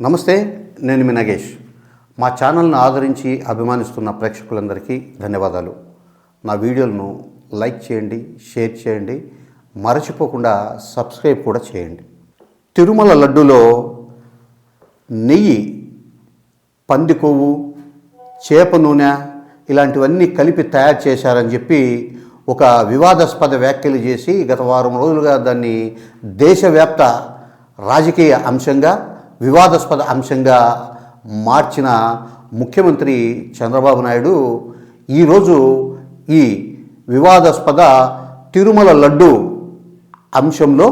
నమస్తే నేను మీ నగేష్. మా ఛానల్ను ఆదరించి అభిమానిస్తున్న ప్రేక్షకులందరికీ ధన్యవాదాలు. నా వీడియోలను లైక్ చేయండి షేర్ చేయండి మరచిపోకుండా సబ్స్క్రైబ్ కూడా చేయండి. తిరుమల లడ్డులో నెయ్యి పంది కొవ్వు చేప నూనె ఇలాంటివన్నీ కలిపి తయారు చేశారని చెప్పి ఒక వివాదాస్పద వ్యాఖ్యలు చేసి గత వారం రోజులుగా దాన్ని దేశవ్యాప్త రాజకీయ అంశంగా వివాదాస్పద అంశంగా మార్చిన ముఖ్యమంత్రి చంద్రబాబు నాయుడు ఈరోజు ఈ వివాదాస్పద తిరుమల లడ్డు అంశంలో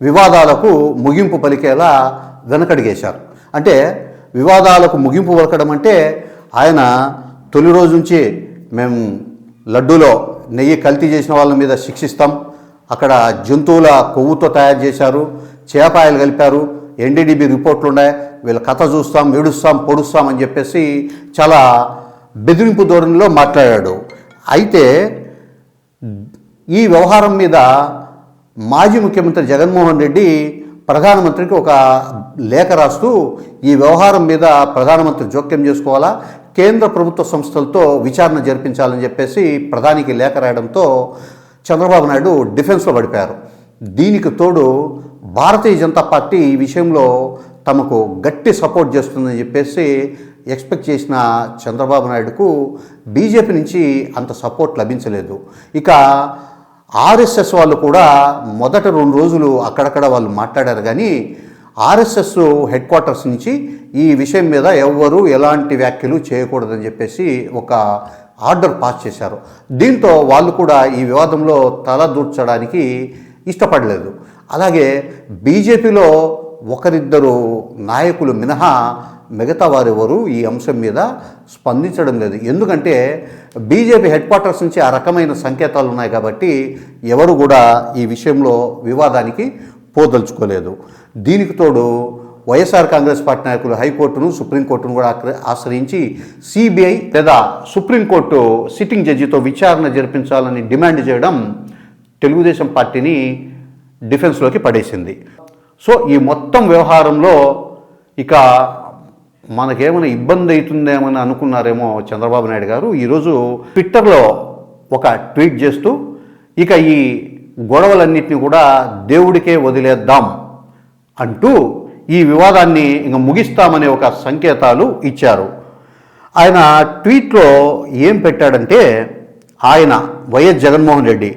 వివాదాలకు ముగింపు పలికేలా వెనకడిగేశారు. అంటే వివాదాలకు ముగింపు పలకడం అంటే ఆయన తొలి రోజు నుంచి మేము లడ్డూలో నెయ్యి కల్తీ చేసిన వాళ్ళ మీద శిక్షిస్తాం. అక్కడ జంతువుల కొవ్వుతో తయారు చేశారు. చేపాయలు కలిపారు. ఎన్డీడీబీ రిపోర్ట్లు ఉన్నాయి వీళ్ళ కథ చూస్తాం ఏడుస్తాం పొడుస్తాం అని చెప్పేసి చాలా బెదిరింపు ధోరణిలో మాట్లాడాడు. అయితే ఈ వ్యవహారం మీద మాజీ ముఖ్యమంత్రి జగన్మోహన్ రెడ్డి ప్రధానమంత్రికి ఒక లేఖ రాస్తూ ఈ వ్యవహారం మీద ప్రధానమంత్రి జోక్యం చేసుకోవాలా కేంద్ర ప్రభుత్వ సంస్థలతో విచారణ జరిపించాలని చెప్పేసి ప్రధానికి లేఖ రాయడంతో చంద్రబాబు నాయుడు డిఫెన్స్లో పడిపోయారు. దీనికి తోడు భారతీయ జనతా పార్టీ ఈ విషయంలో తమకు గట్టి సపోర్ట్ చేస్తుందని చెప్పేసి ఎక్స్పెక్ట్ చేసిన చంద్రబాబు నాయుడుకు బీజేపీ నుంచి అంత సపోర్ట్ లభించలేదు. ఇక ఆర్ఎస్ఎస్ వాళ్ళు కూడా మొదట రెండు రోజులు అక్కడక్కడ వాళ్ళు మాట్లాడారు. కానీ ఆర్ఎస్ఎస్ హెడ్ క్వార్టర్స్ నుంచి ఈ విషయం మీద ఎవ్వరూ ఎలాంటి వ్యాఖ్యలు చేయకూడదని చెప్పేసి ఒక ఆర్డర్ పాస్ చేశారు. దీంతో వాళ్ళు కూడా ఈ వివాదంలో తల దూర్చడానికి ఇష్టపడలేదు. అలాగే బీజేపీలో ఒకరిద్దరు నాయకులు మినహా మిగతా వారెవరు ఈ అంశం మీద స్పందించడం లేదు. ఎందుకంటే బీజేపీ హెడ్ క్వార్టర్స్ నుంచి ఆ రకమైన సంకేతాలు ఉన్నాయి కాబట్టి ఎవరు కూడా ఈ విషయంలో వివాదానికి పోదలుచుకోలేదు. దీనికి తోడు వైఎస్ఆర్ కాంగ్రెస్ పార్టీ నాయకులు హైకోర్టును సుప్రీంకోర్టును కూడా ఆశ్రయించి సిబిఐ లేదా సుప్రీంకోర్టు సిట్టింగ్ జడ్జితో విచారణ జరిపించాలని డిమాండ్ చేయడం తెలుగుదేశం పార్టీని డిఫెన్స్లోకి పడేసింది. సో ఈ మొత్తం వ్యవహారంలో ఇక మనకేమైనా ఇబ్బంది అవుతుందేమని అనుకున్నారేమో చంద్రబాబు నాయుడు గారు. ఈరోజు ట్విట్టర్లో ఒక ట్వీట్ చేస్తూ ఇక ఈ గొడవలన్నింటినీ కూడా దేవుడికే వదిలేద్దాం అంటూ ఈ వివాదాన్ని ఇంక ముగిస్తామనే ఒక సంకేతాలు ఇచ్చారు. ఆయన ట్వీట్లో ఏం పెట్టాడంటే ఆయన వైఎస్ జగన్మోహన్ రెడ్డి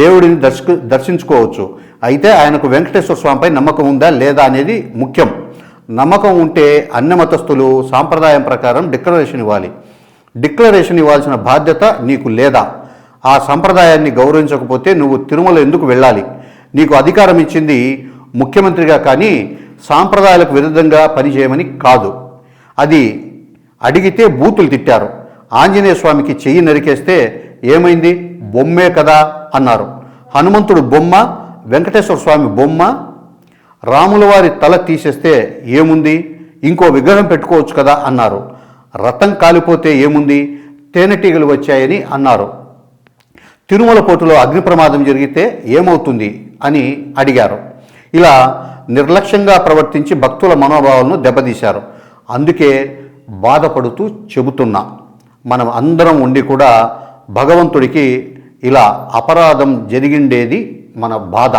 దేవుడిని దర్శకు దర్శించుకోవచ్చు. అయితే ఆయనకు వెంకటేశ్వర స్వామిపై నమ్మకం ఉందా లేదా అనేది ముఖ్యం. నమ్మకం ఉంటే అన్ని మతస్థులు సాంప్రదాయం ప్రకారం డిక్లరేషన్ ఇవ్వాలి. డిక్లరేషన్ ఇవ్వాల్సిన బాధ్యత నీకు లేదా. ఆ సంప్రదాయాన్ని గౌరవించకపోతే నువ్వు తిరుమల ఎందుకు వెళ్ళాలి? నీకు అధికారం ఇచ్చింది ముఖ్యమంత్రిగా కానీ సాంప్రదాయాలకు విరుద్ధంగా పనిచేయమని కాదు. అది అడిగితే బూతులు తిట్టారు. ఆంజనేయ స్వామికి చెయ్యి నరికేస్తే ఏమైంది? బొమ్మే కదా అన్నారు. హనుమంతుడు బొమ్మ వెంకటేశ్వర స్వామి బొమ్మ రాములవారి తల తీసేస్తే ఏముంది? ఇంకో విగ్రహం పెట్టుకోవచ్చు కదా అన్నారు. రథం కాలిపోతే ఏముంది? తేనెటీగలు వచ్చాయని అన్నారు. తిరుమల పోటులో అగ్ని ప్రమాదం జరిగితే ఏమవుతుంది అని అడిగారు. ఇలా నిర్లక్ష్యంగా ప్రవర్తించి భక్తుల మనోభావాలను దెబ్బతీశారు. అందుకే బాధపడుతూ చెబుతున్నా. మనం అందరం ఉండి కూడా భగవంతుడికి ఇలా అపరాధం జరిగిండేది మన బాధ.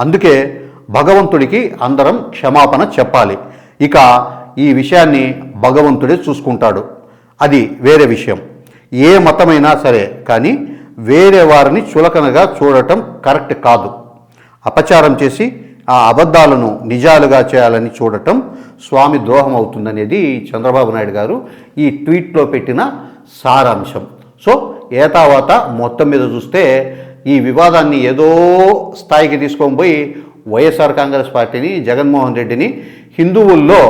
అందుకే భగవంతుడికి అందరం క్షమాపణ చెప్పాలి. ఇక ఈ విషయాన్ని భగవంతుడే చూసుకుంటాడు. అది వేరే విషయం. ఏ మతమైనా సరే కానీ వేరే వారిని చులకనగా చూడటం కరెక్ట్ కాదు. అపచారం చేసి ఆ అబద్ధాలను నిజాలుగా చేయాలని చూడటం స్వామి ద్రోహం అవుతుందనేది చంద్రబాబు నాయుడు గారు ఈ ట్వీట్లో పెట్టిన సారాంశం. సో ఏతావాత మొత్తం మీద చూస్తే ఈ వివాదాన్ని ఏదో స్థాయికి తీసుకొని పోయి వైఎస్ఆర్ కాంగ్రెస్ పార్టీని జగన్మోహన్ రెడ్డిని హిందువుల్లో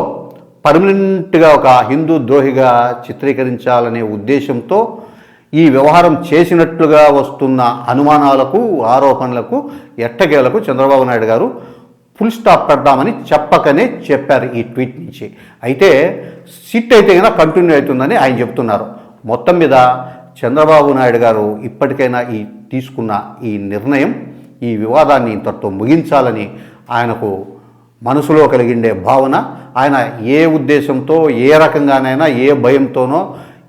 పర్మనెంట్గా ఒక హిందూ ద్రోహిగా చిత్రీకరించాలనే ఉద్దేశంతో ఈ వ్యవహారం చేసినట్లుగా వస్తున్న అనుమానాలకు ఆరోపణలకు ఎట్టగేలకు చంద్రబాబు నాయుడు గారు ఫుల్ స్టాప్ పెడదామని చెప్పకనే చెప్పారు ఈ ట్వీట్ నుంచి. అయితే సిట్ అయితే కనుక కంటిన్యూ అవుతుందని ఆయన చెప్తున్నారు. మొత్తం మీద చంద్రబాబు నాయుడు గారు ఇప్పటికైనా ఈ తీసుకున్న ఈ నిర్ణయం ఈ వివాదాన్ని ఇంతటితో ముగించాలని ఆయనకు మనసులో కలిగిండే భావన ఆయన ఏ ఉద్దేశంతో ఏ రకంగానైనా ఏ భయంతోనో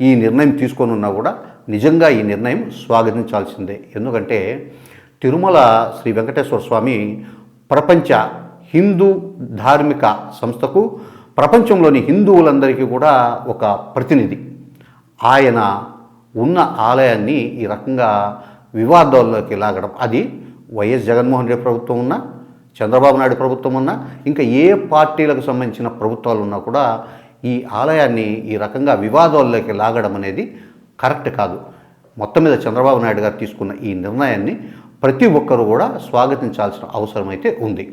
ఈ నిర్ణయం తీసుకొని ఉన్నా కూడా నిజంగా ఈ నిర్ణయం స్వాగతించాల్సిందే. ఎందుకంటే తిరుమల శ్రీ వెంకటేశ్వర స్వామి ప్రపంచ హిందూ ధార్మిక సంస్థకు ప్రపంచంలోని హిందువులందరికీ కూడా ఒక ప్రతినిధి. ఆయన ఉన్న ఆలయాన్ని ఈ రకంగా వివాదాల్లోకి లాగడం. అది వైఎస్ జగన్మోహన్ రెడ్డి ప్రభుత్వం ఉన్నా చంద్రబాబు నాయుడు ప్రభుత్వం ఉన్నా ఇంకా ఏ పార్టీలకు సంబంధించిన ప్రభుత్వాలు ఉన్నా కూడా ఈ ఆలయాన్ని ఈ రకంగా వివాదాల్లోకి లాగడం అనేది కరెక్ట్ కాదు. మొత్తం మీద చంద్రబాబు నాయుడు గారు తీసుకున్న ఈ నిర్ణయాన్ని ప్రతి ఒక్కరూ కూడా స్వాగతించాల్సిన అవసరం అయితే ఉంది.